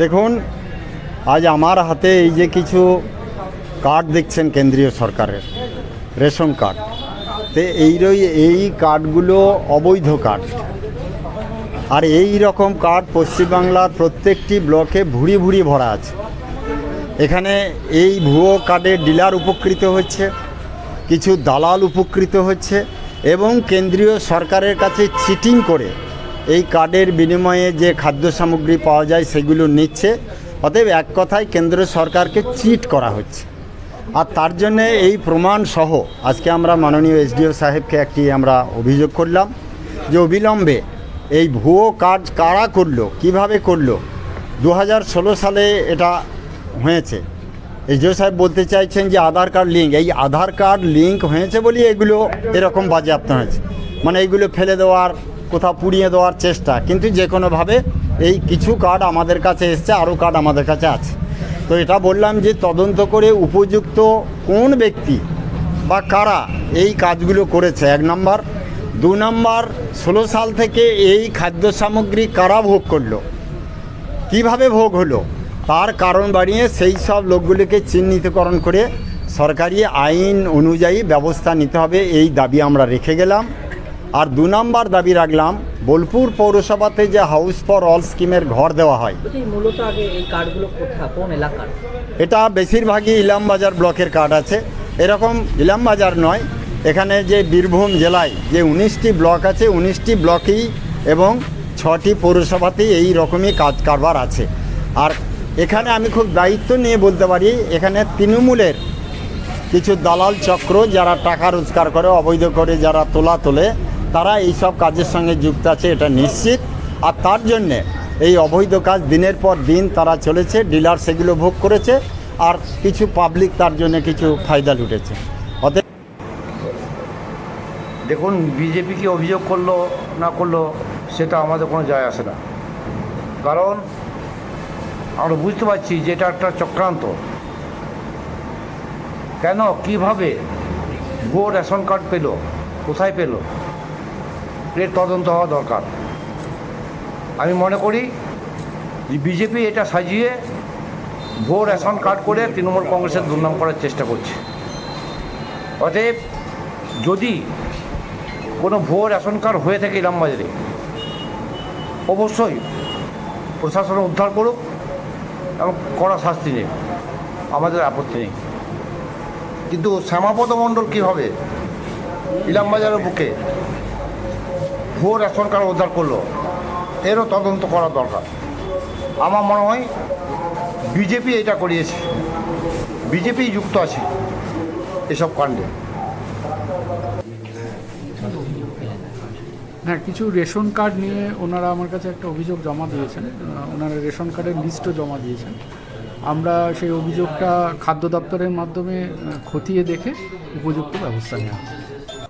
দেখুন, আজ আমার হাতে এই যে কিছু কার্ড দেখছেন কেন্দ্রীয় সরকারের, রেশন কার্ড, তো এই এই কার্ডগুলো অবৈধ কার্ড। আর এই রকম কার্ড পশ্চিমবাংলার প্রত্যেকটি ব্লকে ভুড়ি ভুড়ি ভরা আছে। এখানে এই ভুয়ো কার্ডের ডিলার উপকৃত হচ্ছে, কিছু দালাল উপকৃত হচ্ছে এবং কেন্দ্রীয় সরকারের কাছে চিটিং করে এই কার্ডের বিনিময়ে যে খাদ্য সামগ্রী পাওয়া যায় সেগুলো নিচ্ছে। অতএব এক কথায় কেন্দ্র সরকারকে চিট করা হচ্ছে। আর তার জন্যে এই প্রমাণ সহ আজকে আমরা মাননীয় এসডিও সাহেবকে একটি আমরা অভিযোগ করলাম যে অবিলম্বে এই ভুয়ো কাজ কারা করল, কীভাবে করল দু হাজার ষোলো সালে এটা হয়েছে। এসডিও সাহেব বলতে চাইছেন যে আধার কার্ড লিঙ্ক, এই আধার কার্ড লিঙ্ক হয়েছে বলেই এগুলো এরকম বাজেয়াপ্ত হয়েছে। মানে এইগুলো ফেলে দেওয়ার কোথাও পুড়িয়ে দেওয়ার চেষ্টা, কিন্তু যে কোনোভাবে এই কিছু কার্ড আমাদের কাছে এসছে, আরও কার্ড আমাদের কাছে আছে। তো এটা বললাম যে তদন্ত করে উপযুক্ত কোন ব্যক্তি বা কারা এই কাজগুলো করেছে? এক নম্বর। দু নম্বর, ষোলো সাল থেকে এই খাদ্য সামগ্রী কারা ভোগ করল? কীভাবে ভোগ হলো? তার কারণ বাড়িয়ে সেই সব লোকগুলিকে চিহ্নিতকরণ করে সরকারি আইন অনুযায়ী ব্যবস্থা নিতে হবে, এই দাবি আমরা রেখে গেলাম। আর দু নম্বর দাবি রাখলাম বোলপুর পৌরসভাতে যে হাউস ফর অল স্কিমের ঘর দেওয়া হয়। এটা বেশিরভাগই ইলামবাজার ব্লকের কার্ড আছে। এরকম ইলামবাজার নয় এখানে যে বীরভূম জেলায় যে উনিশটি ব্লক আছে উনিশটি ব্লকেই এবং ছটি পৌরসভাতেই এই রকমই কাজ কারবার আছে। আর এখানে আমি খুব দায়িত্ব নিয়ে বলতে পারি এখানে তৃণমূলের কিছু দালাল চক্র যারা টাকা রোজগার করে অবৈধ করে যারা তোলা তোলে তারা এই সব কাজের সঙ্গে যুক্ত আছে, এটা নিশ্চিত। আর তার জন্যে এই অবৈধ কাজ দিনের পর দিন তারা চলেছে, ডিলার সেগুলো ভোগ করেছে, আর কিছু পাবলিক তার জন্য কিছু ফায়দা লুটেছে। অতএব দেখুন বিজেপি কি অভিযোগ করল, না করল, সেটা আমাদের কোনো যায় আসে না। কারণ, আমরা বুঝতে পারছি যে এটা একটা চক্রান্ত। কেন, কীভাবে ভুয়ো রেশন কার্ড পেল, কোথায় পেল? এর তদন্ত হওয়া দরকার। আমি মনে করি যে বিজেপি এটা সাজিয়ে ভোর রেশন কার্ড করে তৃণমূল কংগ্রেসের দুর্নাম করার চেষ্টা করছে। অতএব যদি কোনো ভোর রেশন কার্ড হয়ে থাকে ইলামবাজারে, অবশ্যই প্রশাসন উদ্ধার করুক এবং কড়া শাস্তি নেই আমাদের আপত্তি নেই। কিন্তু শ্যামাপদ মণ্ডল কীভাবে ইলামবাজারের বুকে ভুয়ো রেশন কার্ড উদ্ধার করল। এরও তদন্ত করা দরকার। আমার মনে হয় বিজেপি এটা করিয়েছে। বিজেপি যুক্ত আছে এসব কাণ্ডে। হ্যাঁ কিছু রেশন কার্ড নিয়ে ওনারা আমার কাছে একটা অভিযোগ জমা দিয়েছেন। ওনারা রেশন কার্ডের লিস্টও জমা দিয়েছেন। আমরা সেই অভিযোগটা খাদ্য দপ্তরের মাধ্যমে খতিয়ে দেখে উপযুক্ত ব্যবস্থা নেওয়া।